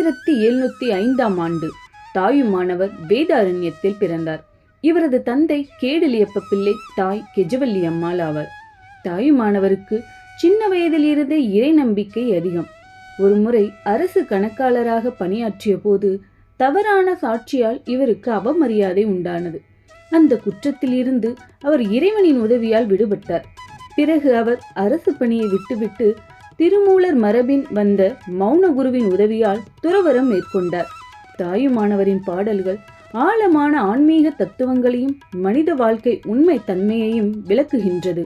ஆயிரத்தி எழுநூத்தி ஐந்தாம் ஆண்டு தாயுமானவர் வேதாரண்யத்தில் பிறந்தார். இவரது தந்தை கேடலியப்ப பிள்ளை தாய் கெஜவல்லி அம்மாள் ஆவார். தாயுமானவருக்கு சின்ன வயதிலிருந்தே இறை நம்பிக்கை அதிகம். ஒருமுறை அரசு கணக்காளராக பணியாற்றிய போது தவறான சாட்சியால் இவருக்கு அவமரியாதை உண்டானது. அந்த குற்றத்திலிருந்து அவர் இறைவனின் உதவியால் விடுபட்டார். பிறகு அவர் அரசு பணியை விட்டுவிட்டு திருமூலர் மரபின் வந்த மௌன குருவின் உதவியால் துறவரம் மேற்கொண்டார். தாயுமானவரின் பாடல்கள் ஆழமான ஆன்மீக தத்துவங்களையும் மனித வாழ்க்கை உண்மை தன்மையையும் விளக்குகின்றது.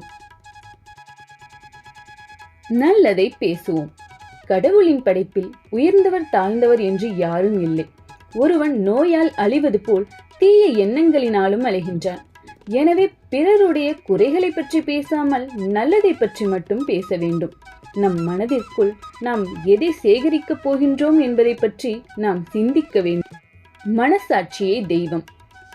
நல்லதை பேசுவோம். கடவுளின் படைப்பில் உயர்ந்தவர் தாழ்ந்தவர் என்று யாரும் இல்லை. ஒருவன் நோயால் அழிவது போல் தீய எண்ணங்களினாலும் அலைகின்றான். எனவே பிறருடைய குறைகளை பற்றி பேசாமல் நல்லதை பற்றி மட்டும் பேச வேண்டும். நம் மனதிற்குள் நாம் எதை சேகரிக்கப் போகின்றோம் என்பதை பற்றி நாம் சிந்திக்க வேண்டும். மனசாட்சியே தெய்வம்.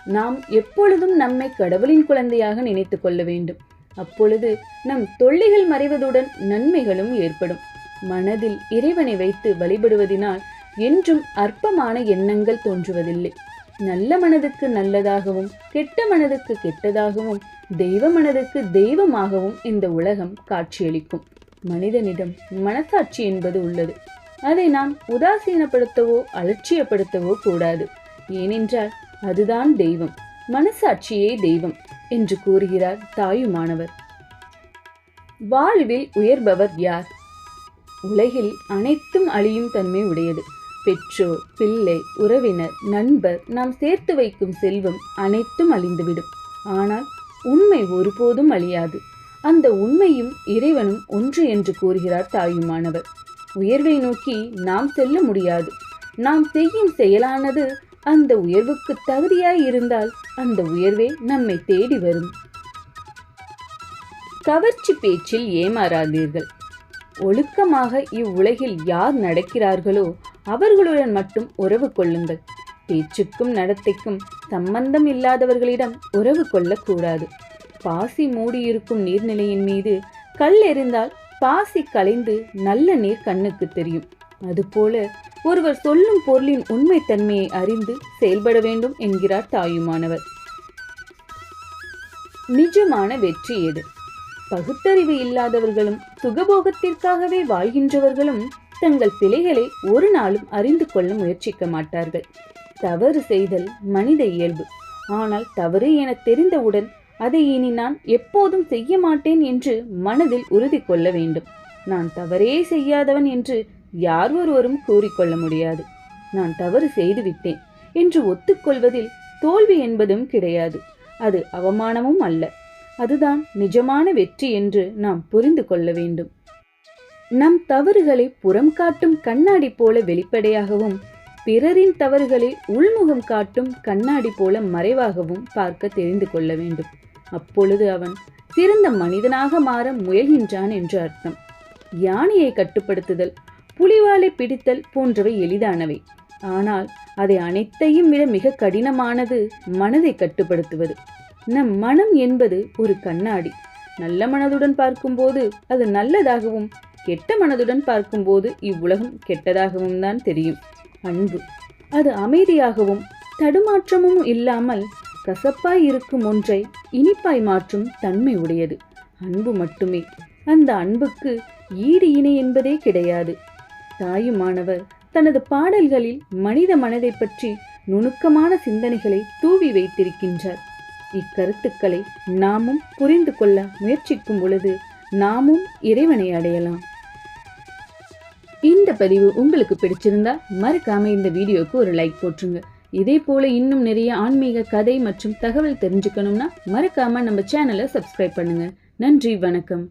நாம் எப்பொழுதும் நம்மை கடவுளின் குழந்தையாக நினைத்துக் கொள்ள வேண்டும். அப்பொழுது நம் தொல்லைகள் மறைவதுடன் நன்மைகளும் ஏற்படும். மனதில் இறைவனை வைத்து வழிபடுவதினால் என்றும் அற்பமான எண்ணங்கள் தோன்றுவதில்லை. நல்ல மனதுக்கு நல்லதாகவும் கெட்ட மனதுக்கு கெட்டதாகவும் தெய்வ மனதுக்கு தெய்வமாகவும் இந்த உலகம் காட்சியளிக்கும். மனிதனிடம் மனசாட்சி என்பது உள்ளது. அதை நாம் உதாசீனப்படுத்தவோ அலட்சியப்படுத்தவோ கூடாது. ஏனென்றால் அதுதான் தெய்வம். மனசாட்சியே தெய்வம் என்று கூறுகிறார் தாயுமானவர். வாழ்வில் உயர்பவர் யார்? உலகில் அனைத்தும் அழியும் தன்மை உடையது. பெற்றோர் பிள்ளை உறவினர் நண்பர் நாம் சேர்த்து வைக்கும் செல்வம் அனைத்தும் அழிந்துவிடும். ஆனால் உண்மை ஒருபோதும் அழியாது. அந்த உண்மையும் இறைவனும் ஒன்று என்று கூறுகிறார் தாயுமானவர். உயர்வை நோக்கி நாம் செல்ல முடியாது. நாம் செய்யும் செயலானது அந்த உயர்வுக்கு தகுதியாய் இருந்தால் அந்த உயர்வே நம்மை தேடி வரும். கவர்ச்சி பேச்சில் ஏமாறாதீர்கள். ஒழுக்கமாக இவ்வுலகில் யார் நடக்கிறார்களோ அவர்களுடன் மட்டும் உறவு கொள்ளுங்கள். பேச்சுக்கும் நடத்தைக்கும் சம்பந்தம் இல்லாதவர்களிடம் உறவு கொள்ளக்கூடாது. பாசி மூடியிருக்கும் நீர்நிலையின் மீது கல் எறிந்தால் பாசி கலைந்து நல்ல நீர் கண்ணுக்கு தெரியும். அதுபோல ஒருவர் சொல்லும் பொருளின் உண்மைத்தன்மையை அறிந்து செயல்பட வேண்டும் என்கிறார் தாயுமானவர். நிஜமான வெற்றி எது பகுத்தறிவு இல்லாதவர்களும் சுகபோகத்திற்காகவே வாழ்கின்றவர்களும் தங்கள் பிழைகளை ஒரு நாளும் அறிந்து கொள்ள முயற்சிக்க மாட்டார்கள். தவறு செய்தல் மனித இயல்பு. ஆனால் தவறு என தெரிந்தவுடன் அதை இனி நான் எப்போதும் செய்ய மாட்டேன் என்று மனதில் உறுதி கொள்ள வேண்டும். நான் தவறே செய்யாதவன் என்று யார் ஒருவரும் கூறிக்கொள்ள முடியாது. நான் தவறு செய்துவிட்டேன் என்று ஒத்துக்கொள்வதில் தோல்வி என்பதும் கிடையாது. அது அவமானமும் அல்ல. அதுதான் நிஜமான வெற்றி என்று நாம் புரிந்து கொள்ள வேண்டும். நம் தவறுகளை புறம் காட்டும் கண்ணாடி போல வெளிப்படையாகவும் பிறரின் தவறுகளை உள்முகம் காட்டும் கண்ணாடி போல மறைவாகவும் பார்க்க தெரிந்து கொள்ள வேண்டும். அப்பொழுது அவன் சிறந்த மனிதனாக மாற முயல்கின்றான் என்று அர்த்தம். யானையை கட்டுப்படுத்துதல் புலிவாலை பிடித்தல் போன்றவை எளிதானவை. ஆனால் அதை அனைத்தையும் விட மிக கடினமானது மனதை கட்டுப்படுத்துவது. நம் மனம் என்பது ஒரு கண்ணாடி. நல்ல மனதுடன் பார்க்கும்போது அது நல்லதாகவும் கெட்ட மனதுடன் பார்க்கும்போது இவ்வுலகம் கெட்டதாகவும் தான் தெரியும். அன்பு. அது அமைதியாகவும் தடுமாற்றமும் இல்லாமல் கசப்பாய் இருக்கும் ஒன்றை இனிப்பாய் மாற்றும் தன்மை உடையது. அன்பு மட்டுமே. அந்த அன்புக்கு ஈடு இணை என்பதே கிடையாது. தாயுமானவர் தனது பாடல்களில் மனித மனதை பற்றி நுணுக்கமான சிந்தனைகளை தூவி வைத்திருக்கின்றார். இக்கருத்துக்களை நாமும் புரிந்து கொள்ள முயற்சிக்கும் பொழுது நாமும் இறைவனை அடையலாம். இந்த பதிவு உங்களுக்கு பிடிச்சிருந்தா மறக்காம இந்த வீடியோக்கு ஒரு லைக் போட்டுருங்க. இதே போல இன்னும் நிறைய ஆன்மீக கதை மற்றும் தகவல் தெரிஞ்சுக்கணும்னா மறக்காம நம்ம சேனலை சப்ஸ்கிரைப் பண்ணுங்க. நன்றி வணக்கம்.